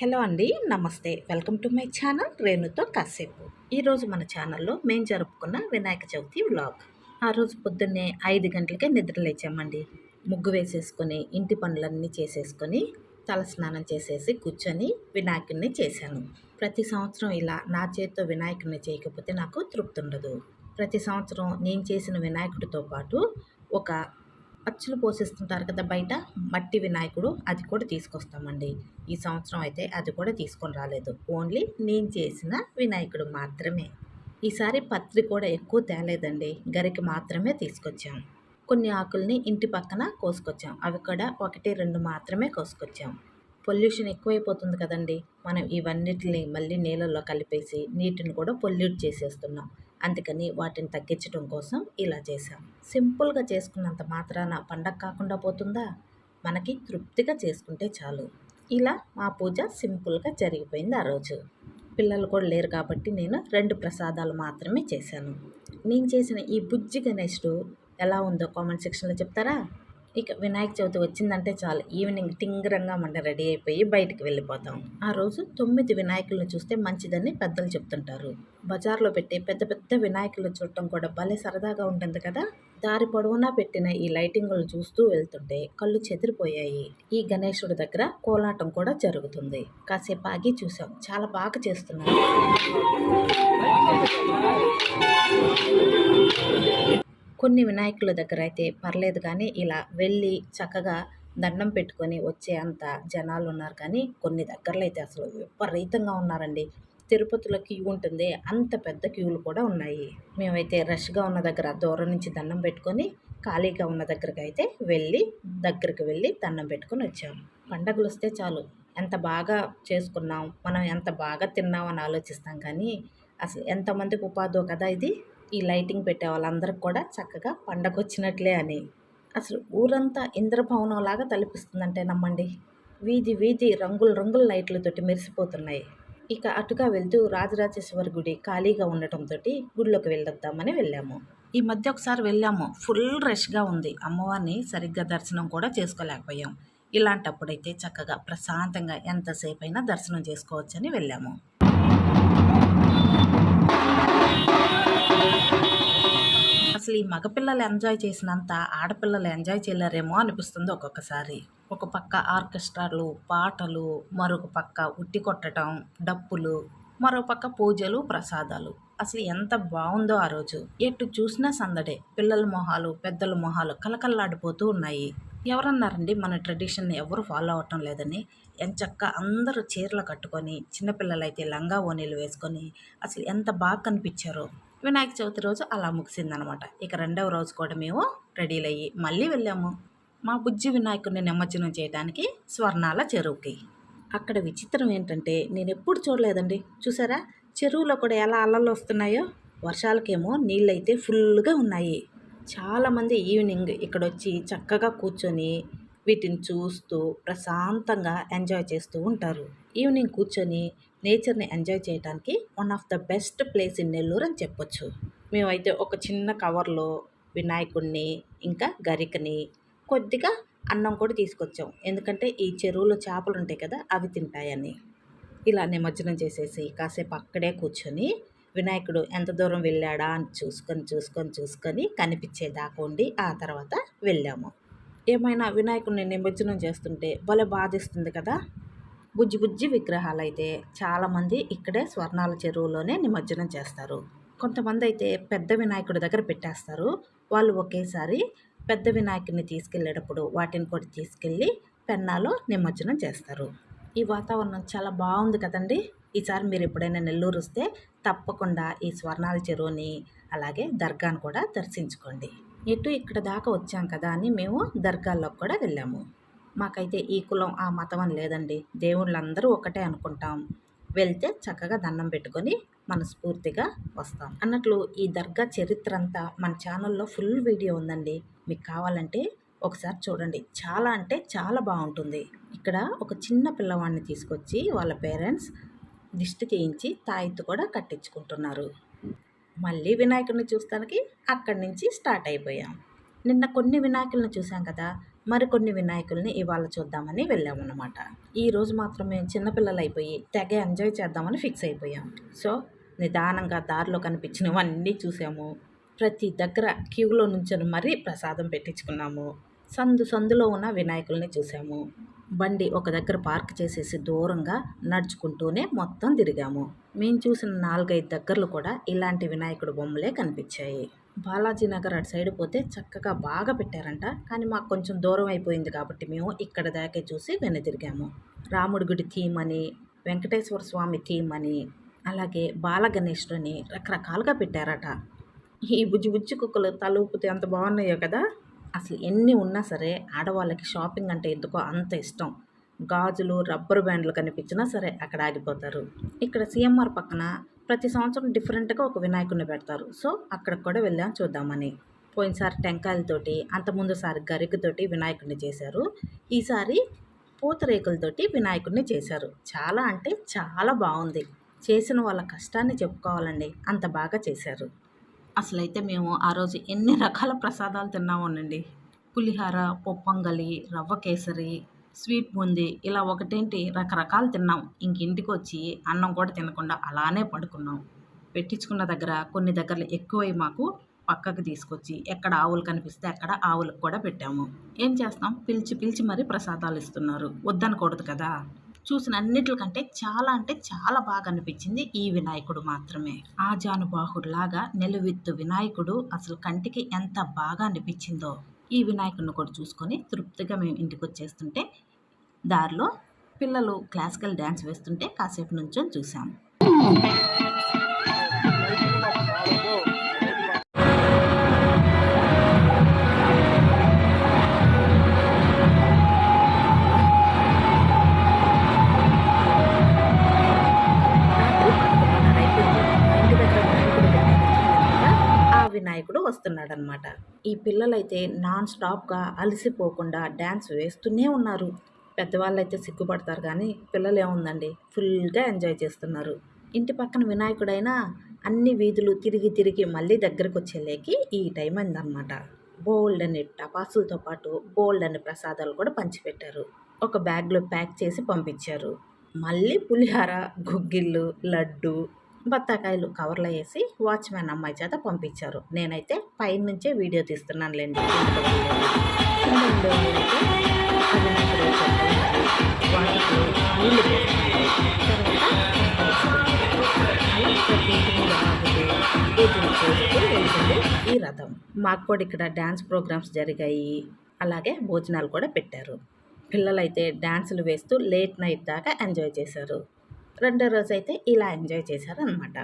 Hello అండి నమస్తే. Welcome to my channel రేణుతో కాసేపు. ఈరోజు మన ఛానల్లో మేము జరుపుకున్న వినాయక చవితి వ్లాగ్. ఆ రోజు పొద్దున్నే ఐదు గంటలకే నిద్ర లేచామండి. ముగ్గు వేసేసుకొని ఇంటి పనులన్నీ చేసేసుకొని తల స్నానం చేసేసి కూర్చొని వినాయకుడిని చేశాను. ప్రతి సంవత్సరం ఇలా నా చేతితో వినాయకుడిని చేయకపోతే నాకు తృప్తి ఉండదు ప్రతి సంవత్సరం నేను చేసిన వినాయకుడితో పాటు ఒక అచ్చులు పోసేస్తుంటారు కదా బయట మట్టి వినాయకుడు అది కూడా తీసుకొస్తామండి. ఈ సంవత్సరం అయితే అది కూడా తీసుకొని రాలేదు. ఓన్లీ నేను చేసిన వినాయకుడు మాత్రమే. ఈసారి పత్రి కూడా ఎక్కువ తేలేదండి. గరికి మాత్రమే తీసుకొచ్చాం. కొన్ని ఆకుల్ని ఇంటి పక్కన కోసుకొచ్చాం. అవి కూడా ఒకటి రెండు మాత్రమే కోసుకొచ్చాం. పొల్యూషన్ ఎక్కువైపోతుంది కదండి. మనం ఇవన్నిటిని మళ్ళీ నీళ్ళల్లో కలిపేసి నీటిని కూడా పొల్యూట్ చేసేస్తున్నాం. అందుకని వాటిని తగ్గించడం కోసం ఇలా చేశాం. సింపుల్గా చేసుకున్నంత మాత్రాన పండగ కాకుండా పోతుందా? మనకి తృప్తిగా చేసుకుంటే చాలు. ఇలా మా పూజ సింపుల్గా జరిగిపోయింది ఆ రోజు. పిల్లలు కూడా లేరు కాబట్టి నేను రెండు ప్రసాదాలు మాత్రమే చేశాను. నేను చేసిన ఈ బుజ్జి గణేష్డు ఎలా ఉందో కామెంట్ సెక్షన్లో చెప్తారా? ఇక వినాయక చవితి వచ్చిందంటే చాలు. ఈవినింగ్ టింగరంగా మనం రెడీ అయిపోయి బయటికి వెళ్ళిపోతాం. ఆ రోజు తొమ్మిది వినాయకులను చూస్తే మంచిదని పెద్దలు చెప్తుంటారు. బజార్లో పెట్టే పెద్ద పెద్ద వినాయకులు చూడటం కూడా భలే సరదాగా ఉంటుంది కదా? దారి పొడవునా పెట్టిన ఈ లైటింగులు చూస్తూ వెళ్తుంటే కళ్ళు చెదిరిపోయాయి. ఈ గణేశుడి దగ్గర కోలాటం కూడా జరుగుతుంది. కాసేపు ఆగి చూసాం చాలా బాగా చేస్తున్నారు. కొన్ని వినాయకుల దగ్గర అయితే పర్లేదు కానీ ఇలా వెళ్ళి చక్కగా దండం పెట్టుకొని వచ్చే అంత జనాలు ఉన్నారు. కానీ కొన్ని దగ్గరలో అయితే అసలు విపరీతంగా ఉన్నారండి. తిరుపతిలో క్యూ ఉంటుంది. అంత పెద్ద క్యూలు కూడా ఉన్నాయి. మేమైతే రష్గా ఉన్న దగ్గర దూరం నుంచి దండం పెట్టుకొని ఖాళీగా ఉన్న దగ్గరికి అయితే వెళ్ళి దగ్గరికి వెళ్ళి దండం పెట్టుకొని వచ్చాము పండగలు వస్తే చాలు. ఎంత బాగా చేసుకున్నాం మనం ఎంత బాగా తిన్నాం అని ఆలోచిస్తాం కానీ అసలు ఎంతమందికి ఉపాధో కదా ఇది? ఈ లైటింగ్ పెట్టే వాళ్ళందరికి కూడా చక్కగా పండగ వచ్చినట్లే అని. అసలు ఊరంతా ఇంద్రభవనం లాగా తలపిస్తుందంటే నమ్మండి. వీధి వీధి రంగుల రంగుల లైట్లతోటి మెరిసిపోతున్నాయి. ఇక అటుగా వెళ్తూ రాజరాజేశ్వరి గుడి ఖాళీగా ఉండటంతో గుడిలోకి వెళ్ళొద్దామని వెళ్ళాము. ఈ మధ్య ఒకసారి వెళ్ళాము. ఫుల్ రష్గా ఉంది. అమ్మవారిని సరిగ్గా దర్శనం కూడా చేసుకోలేకపోయాం. ఇలాంటప్పుడైతే చక్కగా ప్రశాంతంగా ఎంతసేపు అయినా దర్శనం చేసుకోవచ్చని వెళ్ళాము. అసలు ఈ మగపిల్లలు ఎంజాయ్ చేసినంత ఆడపిల్లలు ఎంజాయ్ చేయలేరేమో అనిపిస్తుంది ఒక్కొక్కసారి. ఒక పక్క ఆర్కెస్ట్రాలు పాటలు మరొక పక్క ఉట్టి కొట్టడం డప్పులు మరో పక్క పూజలు ప్రసాదాలు. అసలు ఎంత బాగుందో ఆ రోజు. ఎటు చూసినా సందడే. పిల్లల మొహాలు పెద్దల మొహాలు కలకల్లాడిపోతూ ఉన్నాయి. ఎవరన్నారండి మన ట్రెడిషన్ని ఎవరు ఫాలో అవటం లేదని? ఎంచక్క అందరూ చీరలు కట్టుకొని చిన్నపిల్లలైతే లంగా ఓనీలు వేసుకొని అసలు ఎంత బాగా కనిపించారో. వినాయక చవితి రోజు అలా ముగిసిందనమాట. ఇక రెండవ రోజు కూడా మేము రెడీలయ్యి మళ్ళీ వెళ్ళాము. మా బుజ్జి వినాయకుడిని నిమజ్జనం చేయడానికి స్వర్ణాల చెరువుకి. అక్కడ విచిత్రం ఏంటంటే నేను ఎప్పుడు చూడలేదండి. చూసారా? చెరువులో కూడా ఎలా అల్లలు వస్తున్నాయో? వర్షాలకేమో నీళ్ళైతే ఫుల్గా ఉన్నాయి. చాలామంది ఈవినింగ్ ఇక్కడ వచ్చి చక్కగా కూర్చొని వీటిని చూస్తూ ప్రశాంతంగా ఎంజాయ్ చేస్తూ ఉంటారు. ఈవినింగ్ కూర్చొని నేచర్ని ఎంజాయ్ చేయడానికి one of the best place in Nellore అని చెప్పొచ్చు. మేమైతే ఒక చిన్న కవర్లో వినాయకుడిని ఇంకా గరికని కొద్దిగా అన్నం కూడా తీసుకొచ్చాం. ఎందుకంటే ఈ చెరువులో చేపలు ఉంటాయి కదా అవి తింటాయని. ఇలా నిమజ్జనం చేసేసి కాసేపు అక్కడే కూర్చొని వినాయకుడు ఎంత దూరం వెళ్ళాడా అని చూసుకొని చూసుకొని చూసుకొని కనిపించేదాకా ఉండి ఆ తర్వాత వెళ్ళాము. ఏమైనా వినాయకుడిని నిమజ్జనం చేస్తుంటే భలే బాధిస్తుంది కదా. బుజ్జి బుజ్జి విగ్రహాలు అయితే చాలామంది ఇక్కడే స్వర్ణాల చెరువులోనే నిమజ్జనం చేస్తారు. కొంతమంది అయితే పెద్ద వినాయకుడి దగ్గర పెట్టేస్తారు. వాళ్ళు ఒకేసారి పెద్ద వినాయకుడిని తీసుకెళ్ళేటప్పుడు వాటిని కూడా తీసుకెళ్ళి పెన్నాలో నిమజ్జనం చేస్తారు. ఈ వాతావరణం చాలా బాగుంది కదండి. ఈసారి మీరు ఎప్పుడైనా నెల్లూరు వస్తే తప్పకుండా ఈ స్వర్ణాల చెరువుని అలాగే దర్గాను కూడా దర్శించుకోండి. ఎటు ఇక్కడ దాకా వచ్చాం కదా అని మేము దర్గాల్లోకి కూడా వెళ్ళాము. మాకైతే ఈ కులం ఆ మతం అని లేదండి. దేవుళ్ళందరూ ఒకటే అనుకుంటాం. వెళ్తే చక్కగా దండం పెట్టుకొని మనస్ఫూర్తిగా వస్తాం. అన్నట్లు ఈ దర్గా చరిత్ర అంతా మన ఛానల్లో ఫుల్ వీడియో ఉందండి. మీకు కావాలంటే ఒకసారి చూడండి. చాలా అంటే చాలా బాగుంటుంది. ఇక్కడ ఒక చిన్న పిల్లవాడిని తీసుకొచ్చి వాళ్ళ పేరెంట్స్ దిష్టి చేయించి తాయిత్తు కూడా కట్టించుకుంటున్నారు. మళ్ళీ వినాయకుడిని చూస్తానికి అక్కడి నుంచి స్టార్ట్ అయిపోయాం. నిన్న కొన్ని వినాయకులను చూసాం కదా. మరికొన్ని వినాయకుల్ని ఇవాళ చూద్దామని వెళ్ళామన్నమాట. ఈరోజు మాత్రం మేము చిన్నపిల్లలు అయిపోయి తెగ ఎంజాయ్ చేద్దామని ఫిక్స్ అయిపోయాం. సో నిదానంగా దారిలో కనిపించినవన్నీ చూసాము. ప్రతి దగ్గర క్యూలో నుంచొని మరీ ప్రసాదం పెట్టించుకున్నాము. సందు సందులో ఉన్న వినాయకుల్ని చూసాము. బండి ఒక దగ్గర పార్క్ చేసేసి దూరంగా నడుచుకుంటూనే మొత్తం తిరిగాము. మేము చూసిన నాలుగైదు దగ్గరలు కూడా ఇలాంటి వినాయకుడు బొమ్మలే కనిపించాయి. బాలాజీ నగర్ అటు సైడ్ పోతే చక్కగా బాగా పెట్టారంట. కానీ మాకు కొంచెం దూరం అయిపోయింది కాబట్టి మేము ఇక్కడ దాకే చూసి వెనుతిరిగాము రాముడి గుడి థీమ్ అని వెంకటేశ్వర స్వామి థీమ్ అని అలాగే బాలగణేశుడిని రకరకాలుగా పెట్టారట. ఈ బుజ్జి బుజ్జి కుక్కలు తల ఊపితే ఎంత బాగున్నాయో కదా! అసలు ఎన్ని ఉన్నా సరే ఆడవాళ్ళకి షాపింగ్ అంటే ఎందుకో అంత ఇష్టం. గాజులు రబ్బర్ బ్యాండ్లు కనిపించినా సరే అక్కడ ఆగిపోతారు. ఇక్కడ సిఎంఆర్ పక్కన ప్రతి సంవత్సరం డిఫరెంట్గా ఒక వినాయకుడిని పెడతారు. సో అక్కడికి కూడా వెళ్ళాం చూద్దామని. పోయినసారి టెంకాయలతోటి అంతకుముందుసారి గరికతోటి వినాయకుడిని చేశారు. ఈసారి పూతరేకులతోటి వినాయకుడిని చేశారు. చాలా అంటే చాలా బాగుంది. చేసిన వాళ్ళ కష్టాన్ని చెప్పుకోవాలండి. అంత బాగా చేశారు. అసలైతే మేము ఆ రోజు ఎన్ని రకాల ప్రసాదాలు తిన్నామోనండి. పులిహార పొప్పంగలి రవ్వ కేసరి స్వీట్ బూంది ఇలా ఒకటేంటి? రకరకాలు తిన్నాం. ఇంక ఇంటికి వచ్చి అన్నం కూడా తినకుండా అలానే పడుకున్నాం. పెట్టించుకున్న దగ్గర కొన్ని దగ్గరలు ఎక్కువై మాకు పక్కకు తీసుకొచ్చి ఎక్కడ ఆవులు కనిపిస్తే అక్కడ ఆవులకు కూడా పెట్టాము. ఏం చేస్తాం? పిలిచి పిలిచి మరీ ప్రసాదాలు ఇస్తున్నారు. వద్దనకూడదు కదా? చూసిన అన్నిటికంటే చాలా అంటే చాలా బాగా అనిపించింది ఈ వినాయకుడు మాత్రమే. ఆ జానుబాహుడులాగా నిలువిత్తు వినాయకుడు అసలు కంటికి ఎంత బాగా అనిపించిందో. ఈ వినాయకుడిని కూడా చూసుకొని తృప్తిగా మేము ఇంటికి వచ్చేస్తుంటే దారిలో పిల్లలు క్లాసికల్ డ్యాన్స్ వేస్తుంటే కాసేపు నుంచో చూసాము వస్తున్నాడనమాట. ఈ పిల్లలైతే నాన్ స్టాప్గా అలసిపోకుండా డ్యాన్స్ వేస్తూనే ఉన్నారు. పెద్దవాళ్ళు అయితే సిగ్గుపడతారు కానీ పిల్లలు ఏముందండి? ఫుల్గా ఎంజాయ్ చేస్తున్నారు. ఇంటి పక్కన వినాయకుడైనా అన్ని వీధులు తిరిగి తిరిగి మళ్ళీ దగ్గరకు వచ్చేలేకి ఈ టైం అయిందనమాట. బోల్డ్ అని టపాసులతో పాటు బోల్డ్ అని ప్రసాదాలు కూడా పంచిపెట్టారు. ఒక బ్యాగ్లో ప్యాక్ చేసి పంపించారు. మళ్ళీ పులిహార గుగ్గిళ్ళు లడ్డు బత్తాకాయలు కవర్లో వేసి వాచ్మెన్ అమ్మాయి చేత పంపించారు. నేనైతే పైన నుంచే వీడియో తీస్తున్నానులేండి. కింద ఈ రథం. మాకు కూడా ఇక్కడ డ్యాన్స్ ప్రోగ్రామ్స్ జరిగాయి. అలాగే భోజనాలు కూడా పెట్టారు. పిల్లలైతే డ్యాన్సులు వేస్తూ లేట్ నైట్ దాకా ఎంజాయ్ చేశారు. రెండో రోజు అయితే ఇలా ఎంజాయ్ చేశారనమాట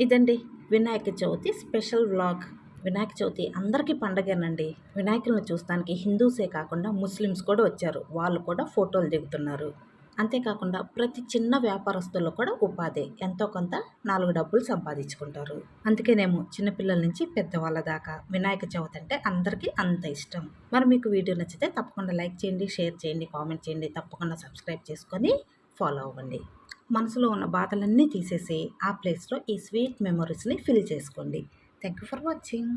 ఇదండి వినాయక చవితి స్పెషల్ వ్లాగ్. వినాయక చవితి అందరికీ పండగేనండి. వినాయకులను చూస్తానికి హిందూసే కాకుండా ముస్లిమ్స్ కూడా వచ్చారు. వాళ్ళు కూడా ఫోటోలు దిగుతున్నారు. అంతేకాకుండా ప్రతి చిన్న వ్యాపారస్తుల్లో కూడా ఉపాధి. ఎంతో కొంత నాలుగు డబ్బులు సంపాదించుకుంటారు. అందుకేనేమో చిన్నపిల్లల నుంచి పెద్దవాళ్ళ దాకా వినాయక చవితి అంటే అందరికీ అంత ఇష్టం. మరి మీకు వీడియో నచ్చితే తప్పకుండా లైక్ చేయండి షేర్ చేయండి కామెంట్ చేయండి. తప్పకుండా సబ్స్క్రైబ్ చేసుకొని ఫాలో అవ్వండి. మనసులో ఉన్న బాధలన్నీ తీసేసి ఆ ప్లేస్లో ఈ స్వీట్ మెమరీస్ని ఫిల్ చేసుకోండి. Thank you for watching.